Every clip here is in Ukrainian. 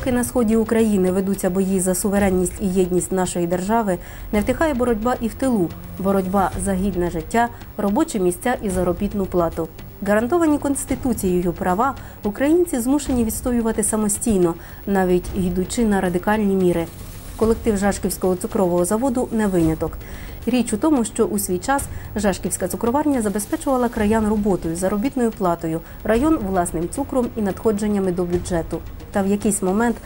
Поки на сході України ведуться бої за суверенність і єдність нашої держави, не втихає боротьба і в тилу, боротьба за гідне життя, робочі місця і заробітну плату. Гарантовані конституцією права українці змушені відстоювати самостійно, навіть йдучи на радикальні міри. Колектив Жашківського цукрового заводу не виняток. Річ у тому, що у свій час Жашківська цукроварня забезпечувала краян роботою, заробітною платою, район власним цукром і надходженнями до бюджету. Та в якийсь момент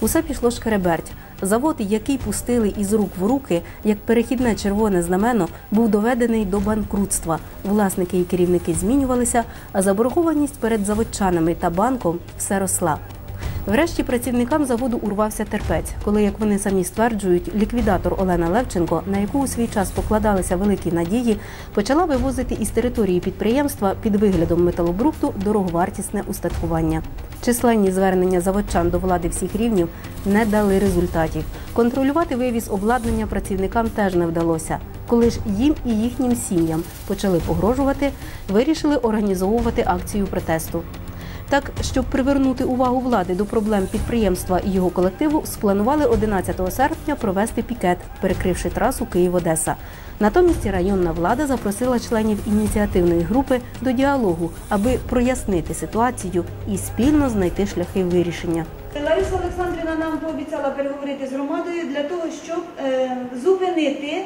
усе пішло шкереберть. Завод, який пустили із рук в руки, як перехідне червоне знамено, був доведений до банкрутства. Власники і керівники змінювалися, а заборгованість перед заводчанами та банком все росла. Врешті працівникам заводу урвався терпець, коли, як вони самі стверджують, ліквідатор Олена Левченко, на яку у свій час покладалися великі надії, почала вивозити із території підприємства під виглядом металобрухту дороговартісне устаткування. Численні звернення заводчан до влади всіх рівнів не дали результатів. Контролювати вивіз обладнання працівникам теж не вдалося. Коли ж їм і їхнім сім'ям почали погрожувати, вирішили організовувати акцію протесту. Так, щоб привернути увагу влади до проблем підприємства і його колективу, спланували 11 серпня провести пікет, перекривши трасу Київ-Одеса. Натомість районна влада запросила членів ініціативної групи до діалогу, аби прояснити ситуацію і спільно знайти шляхи вирішення. Лариса Олександрівна нам пообіцяла переговорити з громадою для того, щоб е, зупинити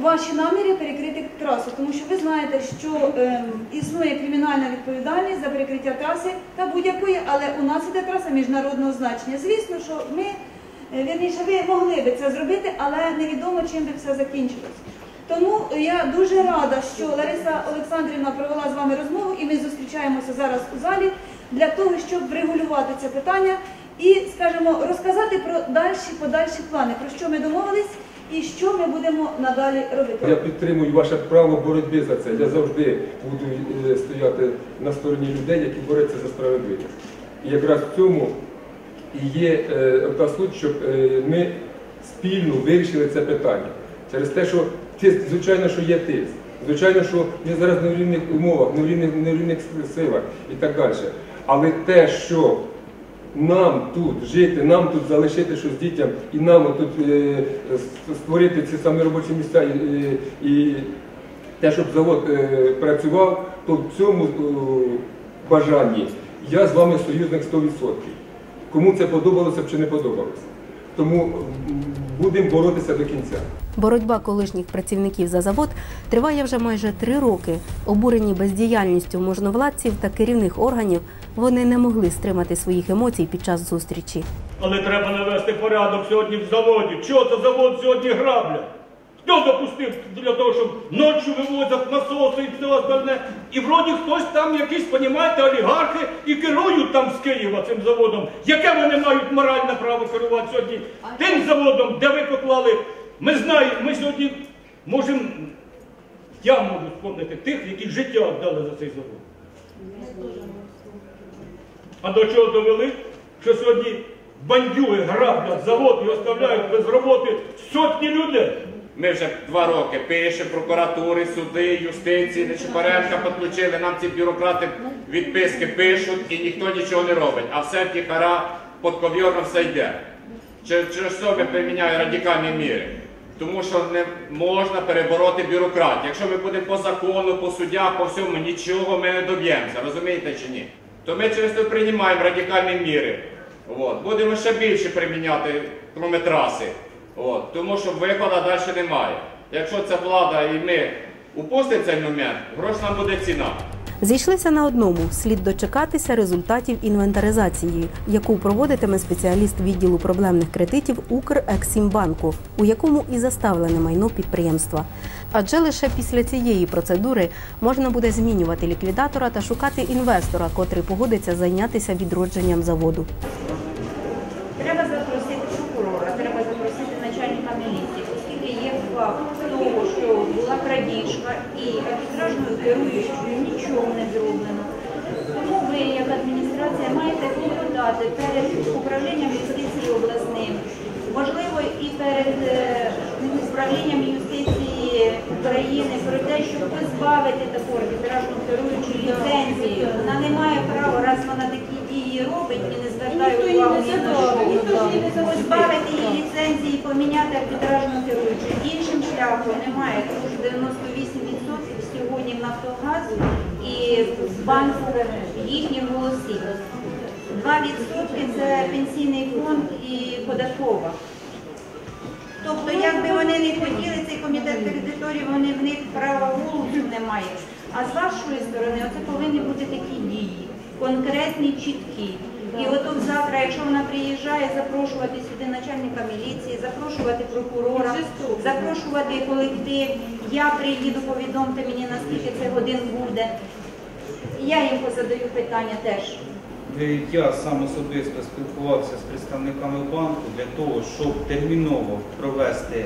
ваші наміри перекрити трасу. Тому що ви знаєте, що е, існує кримінальна відповідальність за перекриття траси та будь-якої, але у нас іде траса міжнародного значення. Звісно, що ми, е, вірніше, ви могли би це зробити, але невідомо, чим би все закінчилось. Тому я дуже рада, що Лариса Олександрівна провела з вами розмову, і ми зустрічаємося зараз у залі для того, щоб врегулювати це питання і, скажімо, розказати про дальші подальші плани, про що ми домовились і що ми будемо надалі робити. Я підтримую ваше право боротьби за це. Я завжди буду е, стояти на стороні людей, які борються за справедливість. І якраз в цьому є е, та суть, щоб е, ми спільно вирішили це питання. Через те, що тиск, звичайно, що є тиск. Звичайно, що ми зараз не в рівних умовах, не в рівних, не в рівних силах і так далі. Але те, що нам тут жити, нам тут залишити щось дітям і нам тут е, створити ці самі робочі місця і, те, щоб завод е, працював, то в цьому е, бажанні я з вами союзник 100%. Кому це подобалося чи не подобалося. Тому будемо боротися до кінця. Боротьба колишніх працівників за завод триває вже майже три роки. Обурені бездіяльністю можновладців та керівних органів, вони не могли стримати своїх емоцій під час зустрічі. Але треба навести порядок сьогодні в заводі. Чого це завод сьогодні граблять? Хто допустив для того, щоб ночі вивозять насоси і все остальне? І вроді хтось там якісь, понімаєте, олігархи і керують там з Києва цим заводом. Яке вони мають моральне право керувати сьогодні тим заводом, де ви поклали? Ми знаємо, ми сьогодні можемо, я можу вспомнити тих, які життя віддали за цей завод. А до чого довели? Що сьогодні бандюги граблять завод і оставляють без роботи сотні людей. Ми вже два роки пишемо прокуратури, суди, юстиції, Нечипаренка підключили, нам ці бюрократи відписки пишуть і ніхто нічого не робить. А все тихара, подковірно все йде. Через, що ми приміняємо радикальні міри? Тому що не можна перебороти бюрократію. Якщо ми будемо по закону, по суддях, по всьому, нічого ми не доб'ємося, розумієте чи ні? То ми через це приймаємо радикальні міри. От. Будемо ще більше приміняти, кроме траси. От. Тому що виходу далі немає. Якщо ця влада і ми упустимо цей момент, грош нам буде ціна. Зійшлися на одному слід дочекатися результатів інвентаризації, яку проводитиме спеціаліст відділу проблемних кредитів Укрексімбанку, у якому і заставлене майно підприємства. Адже лише після цієї процедури можна буде змінювати ліквідатора та шукати інвестора, котрий погодиться зайнятися відродженням заводу. Треба запросити прокурора, треба запросити начальника міліції, оскільки є факт того, що була крадіжка і арбітражною керуючою нічого не зроблено. Тому ви, як адміністрація, маєте клопотати перед управлінням юстиції обласним, можливо, і перед е, управлінням юстиції України про те, щоб позбавити таку арбітражну керуючу ліцензію. Вона не має права, раз вона такі дії робить і не звертає увагу позбавити її ліцензії, і поміняти арбітражну керуючу. Іншим шляхом немає, тому що 98% сьогодні в Нафтогазу і в банку їхніх голосів. 2% це пенсійний фонд і податкова. Тобто, якби вони не хотіли цей комітет кредиторів, вони в них права голосу немає. А з вашої сторони, оце повинні бути такі дії, конкретні, чіткі. І от завтра, якщо вона приїжджає, запрошувати сюди начальника міліції, запрошувати прокурора, запрошувати колектив. Я приїду, повідомте мені, наскільки це годин буде. Я їм позадаю питання теж. Е, Я сам особисто спілкувався з представниками банку для того, щоб терміново провести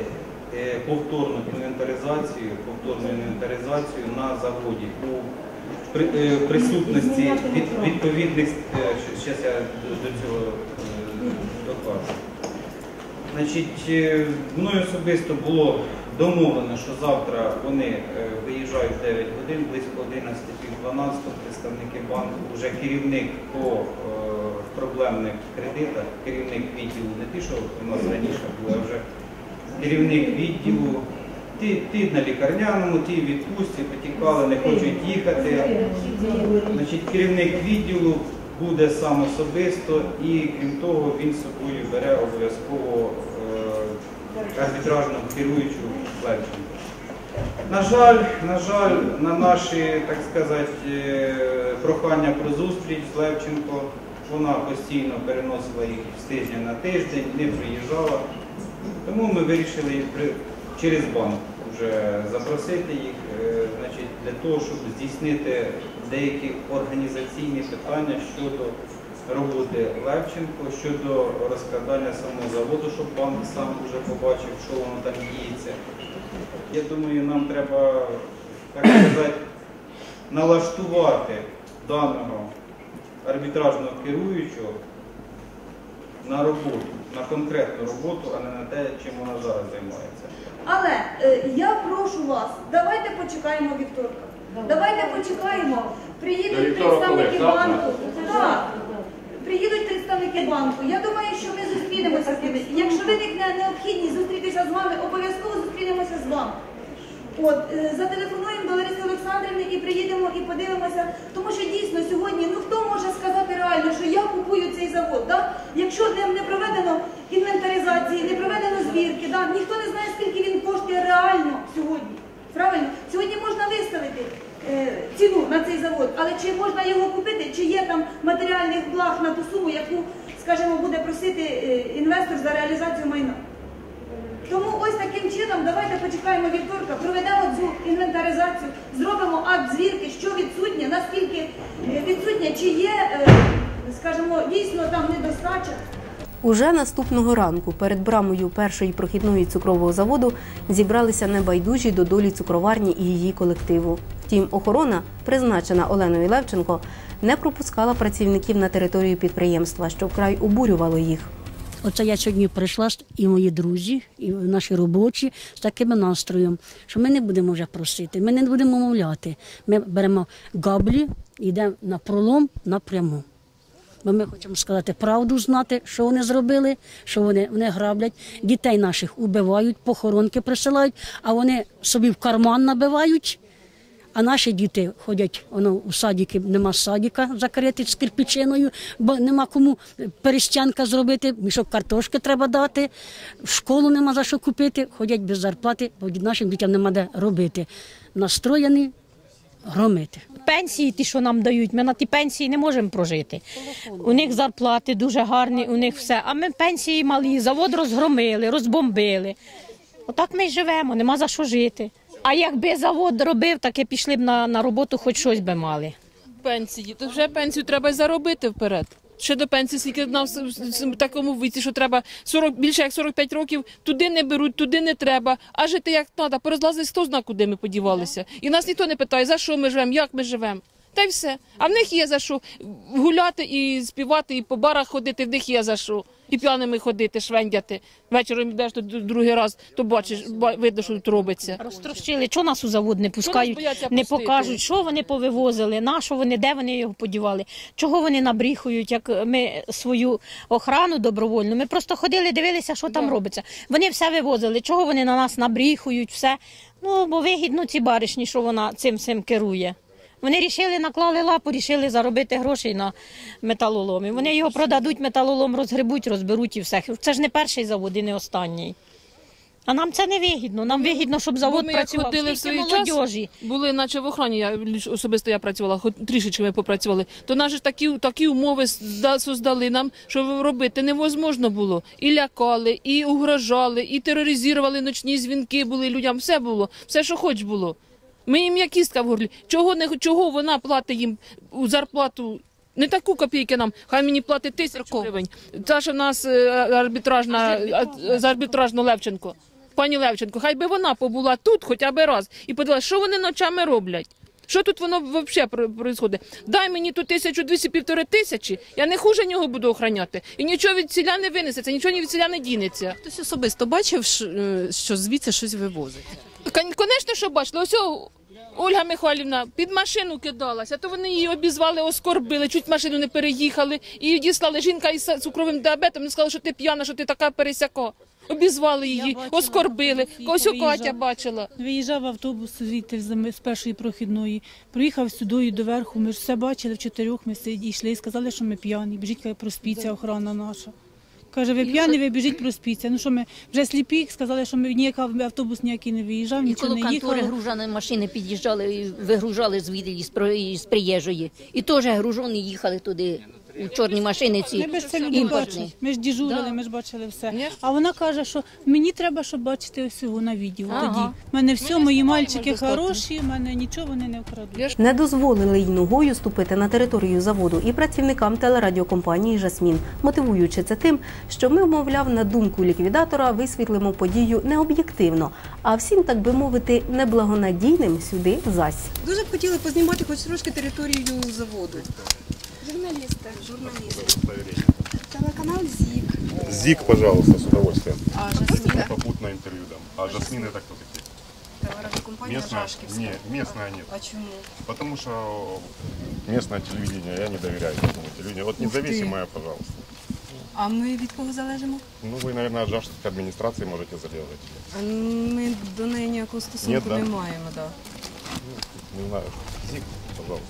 е, повторну інвентаризацію, повторну інвентаризацію на заводі у е, присутності відповідних зараз я до, цього е, докладу. Значить, е, мною особисто було домовлено, що завтра вони е, виїжджають в 9 годин, близько 11 12 представники банку, вже керівник по е, проблемних кредитах, керівник відділу, не ті, що у нас раніше були, а вже керівник відділу. Ті, ті на лікарняному, ті відпустці, потікали, не хочуть їхати. Значить, керівник відділу буде сам особисто і крім того він з собою бере обов'язково е, арбітражну керуючу Левченко. На жаль, на жаль, на наші, так сказати, е, прохання про зустріч з Левченко, вона постійно переносила їх з тижня на тиждень, не приїжджала. Тому ми вирішили через банк вже запросити їх, е, значить, для того, щоб здійснити деякі організаційні питання щодо роботи Левченко, щодо розкрадання самого заводу, щоб банк сам вже побачив, що воно там діється. Я думаю, нам треба, так сказати, налаштувати даного арбітражного керуючого на роботу, на конкретну роботу, а не на те, чим вона зараз займається. Але е, я прошу вас, давайте почекаємо вівторка. Давайте почекаємо. До Приїдуть вівторка представники коли? Завтра? банку. Так. Приїдуть представники банку. Я думаю, що ми зустрінемося з ними. Якщо виникне необхідність зустрітися з вами, обов'язково зустрінемося з вами. От, е, зателефонуємо до Лариси Олександрівни і приїдемо і подивимося, тому що дійсно сьогодні, ну хто може сказати реально, що я купую цей завод, да? якщо ним не проведено інвентаризації, не проведено звірки, да? ніхто не знає, скільки він коштує реально сьогодні. Правильно? Сьогодні можна виставити е, ціну на цей завод, але чи можна його купити, чи є там матеріальних благ на ту суму, яку, скажімо, буде просити е, інвестор за реалізацію майна. Тому ось таким чином давайте почекаємо вівторка, проведемо цю інвентаризацію, зробимо акт звірки, що відсутнє, наскільки е, відсутнє, чи є, е, скажімо, дійсно там недостача. Уже наступного ранку перед брамою першої прохідної цукрового заводу зібралися небайдужі до долі цукроварні і її колективу. Втім, охорона, призначена Оленою Левченко, не пропускала працівників на територію підприємства, що вкрай обурювало їх. Оце я сьогодні прийшла і мої друзі, і наші робочі з таким настроєм, що ми не будемо вже просити, ми не будемо мовляти. Ми беремо габлі йдемо на пролом напряму. Бо ми хочемо сказати правду, знати, що вони зробили, що вони, вони граблять, дітей наших убивають, похоронки присилають, а вони собі в карман набивають. А наші діти ходять воно у садики, нема садика закрити з кирпичиною, бо нема кому перестянка зробити, мішок картошки треба дати, в школу нема за що купити, ходять без зарплати, бо нашим дітям нема де робити. Настроєні громити. Пенсії, ті, що нам дають, ми на ті пенсії не можемо прожити. У них зарплати дуже гарні, у них все. А ми пенсії малі, завод розгромили, розбомбили. Отак ми й живемо, нема за що жити. А якби завод робив, таке пішли б на, на роботу, хоч щось би мали. пенсії, то вже пенсію треба заробити вперед. Ще до пенсії, скільки в такому віці, що треба 40, більше як 45 років, туди не беруть, туди не треба. А жити як треба, порозлазить хто зна, куди ми подівалися. І нас ніхто не питає, за що ми живемо, як ми живемо. Та й все. А в них є за що гуляти і співати, і по барах ходити, в них є за що. І п'яними ходити, швендяти. Вечором йдеш тут другий раз, то бачиш, ба- видно, що тут робиться. Розтрощили, чого нас у завод не пускають, не покажуть, що вони повивозили, на що вони, де вони його подівали, чого вони набріхують, як ми свою охрану добровольну. Ми просто ходили, дивилися, що там робиться. Вони все вивозили, чого вони на нас набріхують, все. Ну, бо вигідно ці баришні, що вона цим всім керує. Вони рішили, наклали лапу, рішили заробити грошей на металоломі. Вони його продадуть, металолом розгребуть, розберуть і все. Це ж не перший завод і не останній. А нам це не вигідно. Нам вигідно, щоб завод ми як працював. ходили в свій час, були наче в охороні, я особисто я працювала, хоч трішечки ми попрацювали, то наші такі, такі умови создали нам, що робити невозможно було. І лякали, і угрожали, і тероризували ночні дзвінки були людям, все було, все, що хоч було. Ми їм як кістка в горлі. Чого, не, чого вона платить їм у зарплату? Не таку копійки нам, хай мені платить тисячу гривень. Та ж у нас е, арбітражна, з арбітражно Левченко. Пані Левченко, хай би вона побула тут хоча б раз і подивилася, що вони ночами роблять. Що тут воно взагалі відбувається? Дай мені ту тисячу, двісті, півтори тисячі, я не хуже нього буду охороняти. І нічого від селя не винесеться, нічого від селя не дінеться. Хтось особисто бачив, е, що звідси щось вивозить. Звісно, що бачили, ось Ольга Михайлівна під машину кидалася, то вони її обізвали, оскорбили, чуть машину не переїхали. І її діслали жінка із цукровим діабетом, не сказала, що ти п'яна, що ти така пересяка. Обізвали її, бачила, оскорбили. У виїжджав. Катя бачила. Виїжджав автобус звідти з з першої прохідної, приїхав сюди до верху. Ми ж все бачили в чотирьох. Ми сиді, йшли і сказали, що ми п'яні. Біжіть, каже, проспіться, охорона наша. Каже, ви п'яні, ви біжіть проспіться. Ну що ми вже сліпі, сказали, що ми ніяка автобус ніякий не виїжджав, І нічого не контори їхало. гружані машини під'їжджали і вигружали звідти із, про- приїжджої. І теж гружені їхали туди у чорній машини ці Ми ж це люди імпортні. Ми ж діжурили, ми ж бачили все. А вона каже, що мені треба, щоб бачити ось його на відео. Ага. Тоді в мене все, мої мальчики достатньо. хороші, в мене нічого вони не вкрадуть. Не дозволили й ногою ступити на територію заводу і працівникам телерадіокомпанії Жасмін, мотивуючи це тим, що ми, мовляв, на думку ліквідатора висвітлимо подію не об'єктивно, а всім, так би мовити, неблагонадійним сюди зась. Дуже б хотіли познімати хоч трошки територію заводу. Журналісти, журналісти. Телеканал ЗІК. ЗИК, пожалуйста, с удовольствием. А Жасміна? Попутное интервью дам. А Жасмин это кто такие? Телерадіокомпанія Местная? Жашківська. Не, местная нет. А чому? Потому что местное телевидение, я не доверяю этому телевидению. Вот Ух ты. независимое, пожалуйста. А ми від кого залежимо? Ну, вы, наверное, от Жашской администрации можете заделать. А Ми до неї ніякого стосунку Ні, да? не маємо. Да. Не знаю. ЗИК, пожалуйста.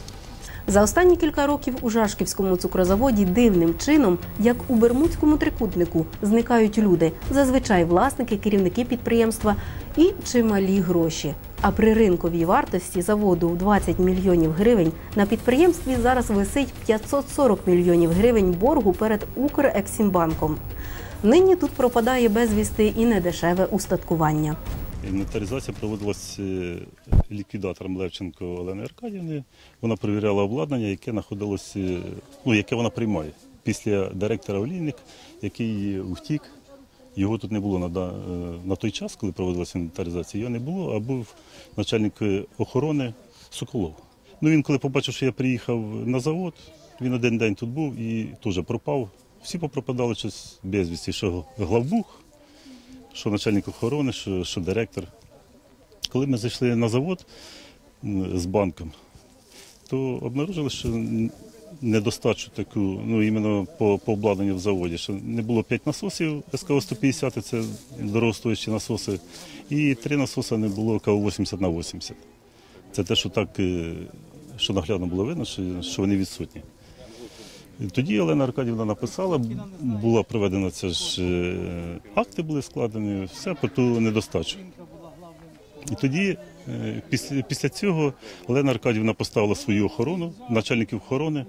За останні кілька років у Жашківському цукрозаводі дивним чином, як у Бермудському трикутнику, зникають люди, зазвичай власники, керівники підприємства і чималі гроші. А при ринковій вартості заводу в 20 мільйонів гривень на підприємстві зараз висить 540 мільйонів гривень боргу перед Укрексімбанком. Нині тут пропадає безвісти і недешеве устаткування. Інвентаризація проводилась е, ліквідатором Левченко Олени Аркадівни. Вона перевіряла обладнання, яке знаходилось, е, ну, яке вона приймає. Після директора Олійник, який втік, його тут не було на, е, на той час, коли проводилася інвентаризація, його не було, а був начальник охорони Соколов. Ну, він, коли побачив, що я приїхав на завод, він один день тут був і теж пропав. Всі попропадали щось безвісті, що главбух, що начальник охорони, що, що директор. Коли ми зайшли на завод з банком, то обнаружили, що недостачу таку, ну іменно по, по обладнанню в заводі, що не було 5 насосів СКО-150, це дорогостоячі насоси, і три насоси не було КО-80 на 80. Це те, що так, е, що наглядно було видно, що, що вони відсутні. Тоді Олена Аркадівна написала, була проведена це ж е, акти були складені, все по ту недостачу. І тоді, е, після, після цього, Олена Аркадівна поставила свою охорону, начальників охорони.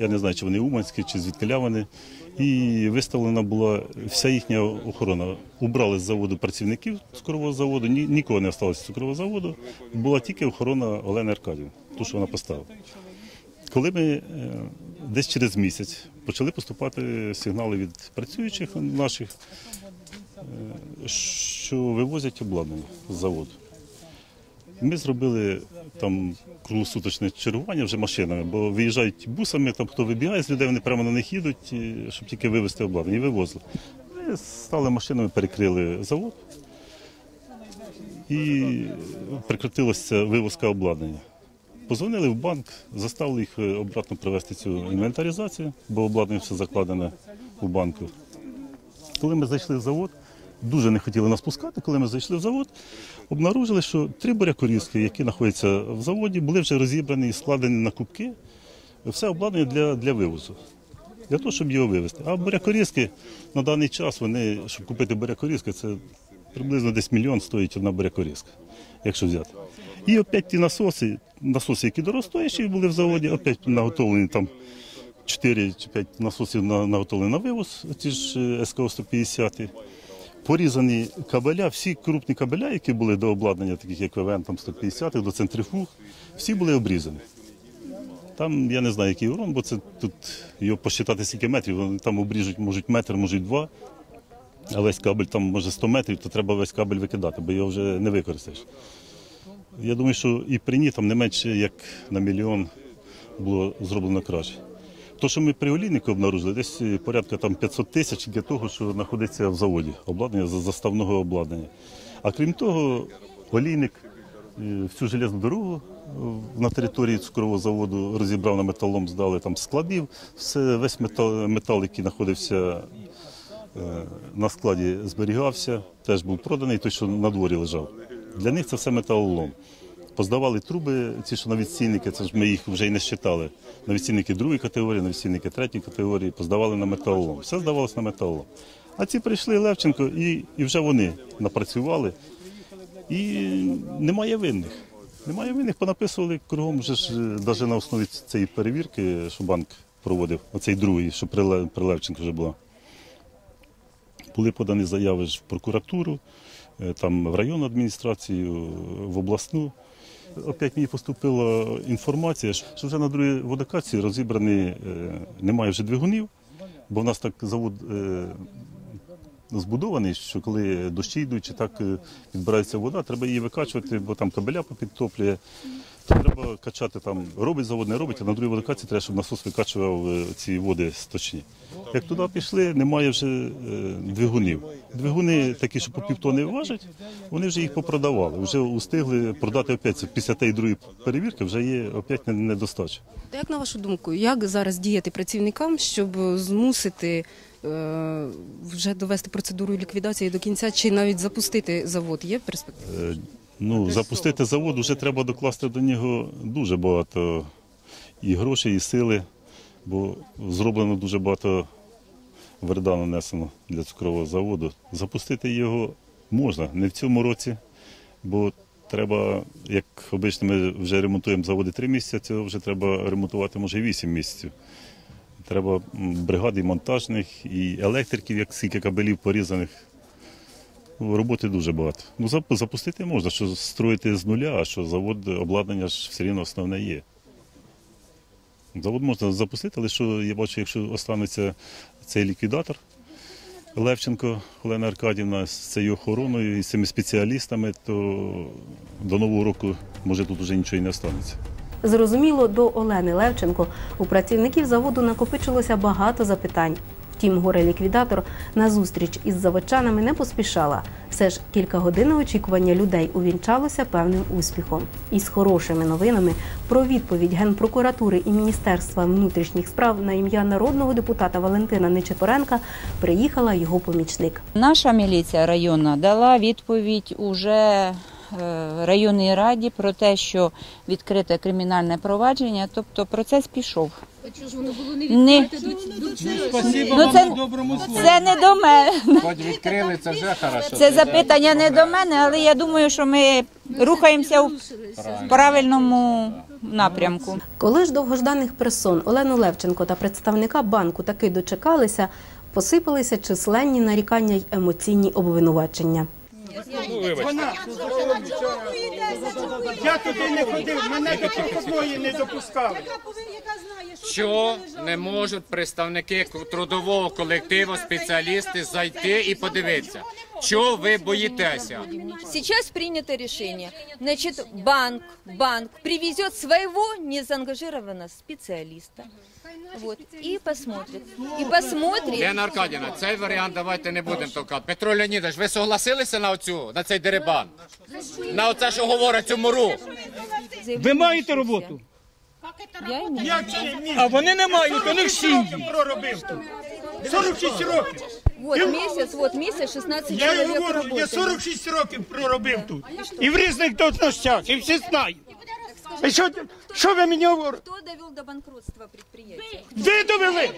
Я не знаю, чи вони уманські, чи звідкиля вони. І виставлена була вся їхня охорона. Убрали з заводу працівників цукрового заводу, ні, нікого не залишилося з цукрового заводу. Була тільки охорона Олени Аркадівни, ту, що вона поставила. Коли ми е, десь через місяць почали поступати сигнали від працюючих наших, е, що вивозять обладнання з заводу. Ми зробили там круглосуточне чергування вже машинами, бо виїжджають бусами, там хто вибігає з людей, вони прямо на них їдуть, щоб тільки вивезти обладнання, і вивозили. Ми стали машинами, перекрили завод і прекратилася вивозка обладнання. Позвонили в банк, заставили їх е, обратно провести цю інвентаризацію, бо обладнання все закладене у банку. Коли ми зайшли в завод, дуже не хотіли нас пускати. Коли ми зайшли в завод, обнаружили, що три бурякорізки, які знаходяться в заводі, були вже розібрані і складені на кубки. Все обладнання для, для вивозу. Для того, щоб його вивезти. А бурякорізки на даний час, вони, щоб купити бурякорізки, це приблизно десь мільйон стоїть одна бурякорізка, якщо взяти. І опять ті насоси, насоси, які дорогостоящі були в заводі, опять наготовлені там 4 чи 5 насосів на- наготовлені на вивоз, ті ж е, СКО 150 порізані кабеля, всі крупні кабеля, які були до обладнання, таких як ВВН там 150 до центрифуг, всі були обрізані. Там я не знаю, який урон, бо це тут його посчитати скільки метрів, вони там обріжуть, можуть метр, можуть два. А весь кабель там може 100 метрів, то треба весь кабель викидати, бо його вже не використаєш. Я думаю, що і при ній там не менше як на мільйон було зроблено краще. То, що ми при олійнику обнаружили, десь е, порядка там 500 тисяч для того, що знаходиться в заводі, обладнання заставного обладнання. А крім того, олійник е, всю железну дорогу е, на території цукрового заводу розібрав на металом, здали там складів. Все, весь метал, метал, який знаходився на складі, зберігався, теж був проданий, той, що на дворі лежав. Для них це все металолом. Поздавали труби, ці що на це ж ми їх вже й не считали. На відстійники другої категорії, на третьої категорії, поздавали на металолом. Все здавалося на металолом. А ці прийшли Левченко і, і вже вони напрацювали. І немає винних. Немає винних, понаписували кругом, вже ж навіть на основі цієї перевірки, що банк проводив, оцей другий, що при, Левченко вже була. Були подані заяви ж в прокуратуру, там в районну адміністрацію, в обласну. Опять мені поступила інформація, що вже на другій водокації розібрані, е, немає вже двигунів, бо в нас так завод е, збудований, що коли дощі йдуть чи так підбирається вода, треба її викачувати, бо там кабеля попідтоплює. Треба качати там, робить завод, не робить, а на другій водокації треба, щоб насос викачував е, ці води сточні. Як туди пішли, немає вже е, двигунів. Двигуни такі, що по півтони важать, вони вже їх попродавали. Вже устигли продати опять. Після тієї другої перевірки вже є опять не- недостача. Та Як на вашу думку, як зараз діяти працівникам, щоб змусити е, вже довести процедуру ліквідації до кінця, чи навіть запустити завод? Є перспектива? Ну, запустити завод вже треба докласти до нього дуже багато і грошей, і сили, бо зроблено дуже багато вреда нанесено для цукрового заводу. Запустити його можна не в цьому році, бо треба, як обично, ми вже ремонтуємо заводи три місяці, цього вже треба ремонтувати може вісім місяців. Треба бригади монтажних і електриків, як скільки кабелів порізаних. Роботи дуже багато. Ну, запустити можна, що строїти з нуля, а що завод обладнання ж все рівно основне є. Завод можна запустити, але що я бачу, якщо останеться цей ліквідатор Левченко Олена Аркадівна з цією охороною і з цими спеціалістами, то до нового року може тут вже нічого і не останеться. Зрозуміло, до Олени Левченко у працівників заводу накопичилося багато запитань. Втім, горе-ліквідатор на зустріч із заводчанами не поспішала. Все ж кілька годин очікування людей увінчалося певним успіхом. І з хорошими новинами про відповідь Генпрокуратури і Міністерства внутрішніх справ на ім'я народного депутата Валентина Нечепоренка приїхала його помічник. Наша міліція районна дала відповідь уже е, районній раді про те, що відкрите кримінальне провадження, тобто процес пішов. Чого ж воно було не Не- відкрите до, до чого? Спасибо Ну, вам це- доброму слові. Це не до мене. Хоч відкрили, це вже хорошо. Це запитання не до мене, але я думаю, що ми рухаємося в правильному напрямку. Коли ж довгожданих персон Олену Левченко та представника банку таки дочекалися, посипалися численні нарікання й емоційні обвинувачення. Вона я туди не ходив, мене до проходної не допускали. Що не можуть представники трудового колективу, спеціалісти зайти і подивитися? Чого ви боїтеся? Сейчас принято решение. Значит, банк, банк привезет своего незаангажированного специалиста. Вот, и посмотрит. И посмотрит. Лена Аркадівна, цей варіант давайте не будемо толкати. Петро Леонідович, ви согласилися на оцю, на цей дерибан? На оце, що говорить цю муру? Ви маєте роботу? Як? А вони не мають, у них сім'ї. Проробив тут. 46 років. Вот месяц, вот месяц 16 Я человек говорю, я работает. 46 років проробив тут. І в різних должностях, і всі знають. І що, що ви мені говорите? Кто довел до банкротства предприятия? Ви довели!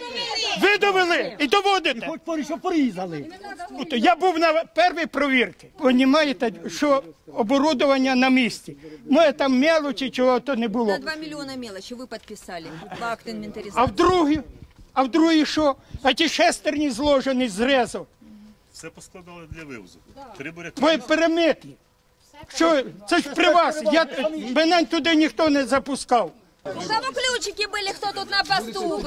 Ви довели! І доводите! Хоч що порізали. Я був на першій провірці. Понімаєте, що оборудовання на місці. Моє там мелочі, чого то не було. На 2 миллиона мелочи вы подписали в акт инвентаризации. А в другій, а в другій що? А ті шестерні зложені з резу. Все поскладали для вивозу. Три буряки. Ви перемиті. Що, це ж при вас. Я, мене туди ніхто не запускав. У кого ключики были, кто тут на посту был?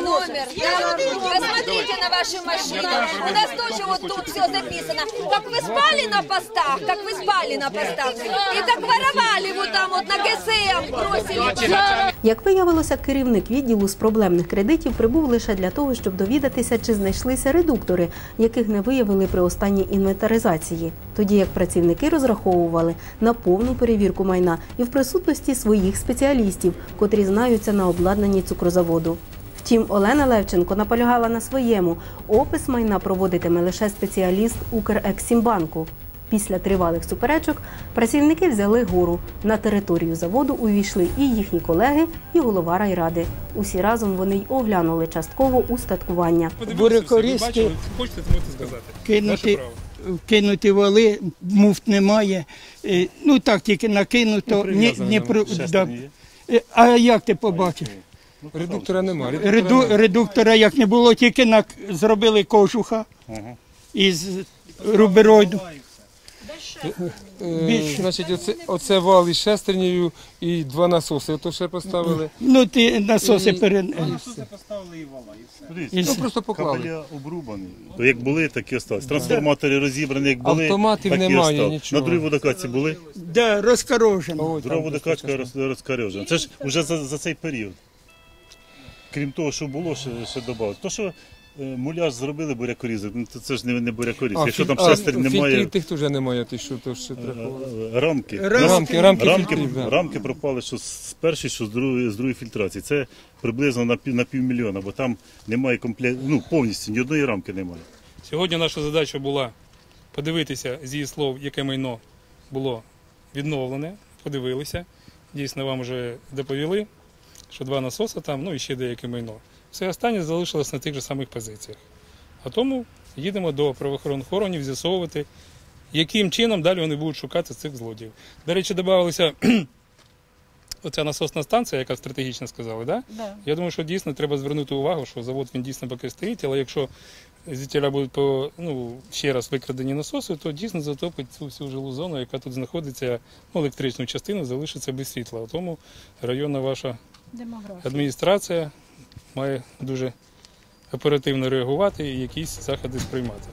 Номер. Да. Посмотрите на ваши машины. У нас тоже вот тут все записано. Как вы спали на постах, как вы спали на постах. И как воровали вот там вот на ГСМ бросили. Як виявилося, керівник відділу з проблемних кредитів прибув лише для того, щоб довідатися, чи знайшлися редуктори, яких не виявили при останній інвентаризації. Тоді як працівники розраховували на повну перевірку майна і в присутності своїх спеціалістів, котрі знаються на обладнанні цукрозаводу. Втім, Олена Левченко наполягала на своєму. Опис майна проводитиме лише спеціаліст Укрексімбанку. Після тривалих суперечок працівники взяли гору. На територію заводу увійшли і їхні колеги, і голова райради. Усі разом вони й оглянули частково устаткування. Бурякорізки Хочете, це можете сказати. Кинути, право. Кинути вали, муфт немає. Е, Ну так тільки накинуто. Не Ні, ні, про- да. Е, А як ти побачив? Редуктора немає. Реду, редуктора як не було, тільки на, зробили кожуха із рубероїду. Е, Більше. Значить, оце, оце вал із шестернею і два насоси. Ото ще поставили. Ну, ти насоси І- перед. Ну, Ну, просто поклали. Кабеля обрубані. То як були, так і осталось. Трансформатори розібрані, як були, Автоматів так і немає, осталось. нічого. На другій водокачці були. Да, розкорожено. Друга водокачка роз- розкарьожена. Це ж вже за, за цей період. Крім того, що було, ще, ще додали. То, що муляж зробили бурякорізок, ну то це ж не, не бурякоріз. Якщо там а, шестерень немає. Фільтрів тих теж немає, ти що, то ще треба. Е, Рамки. Рамки, рамки рамки, фільтрів, да. рамки пропали що з першої, що з другої, з другої фільтрації. Це приблизно на, пів, на півмільйона, бо там немає комплект, ну повністю ні одної рамки немає. Сьогодні наша задача була подивитися з її слов, яке майно було відновлене. Подивилися. Дійсно, вам вже доповіли, що два насоси там, ну і ще деяке майно. Все останнє залишилось на тих же самих позиціях. А тому їдемо до правоохоронних органів з'ясовувати, яким чином далі вони будуть шукати цих злодіїв. До речі, додавалися оця насосна станція, яка стратегічно сказали, да? Да. Я думаю, що дійсно треба звернути увагу, що завод він дійсно поки стоїть, але якщо звідтіля будуть по, ну, ще раз викрадені насоси, то дійсно затопить цю всю жилу зону, яка тут знаходиться, ну, електричну частину залишиться без світла. А Тому районна ваша адміністрація має дуже оперативно реагувати і якісь заходи сприймати.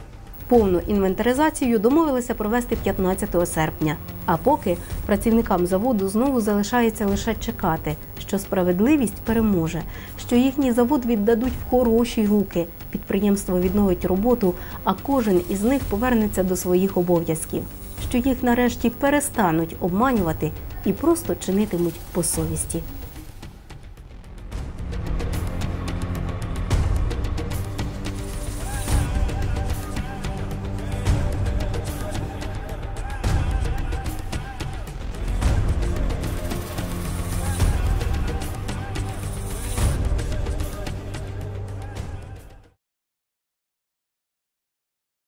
Повну інвентаризацію домовилися провести 15 серпня. А поки працівникам заводу знову залишається лише чекати, що справедливість переможе, що їхній завод віддадуть в хороші руки, підприємство відновить роботу, а кожен із них повернеться до своїх обов'язків, що їх нарешті перестануть обманювати і просто чинитимуть по совісті.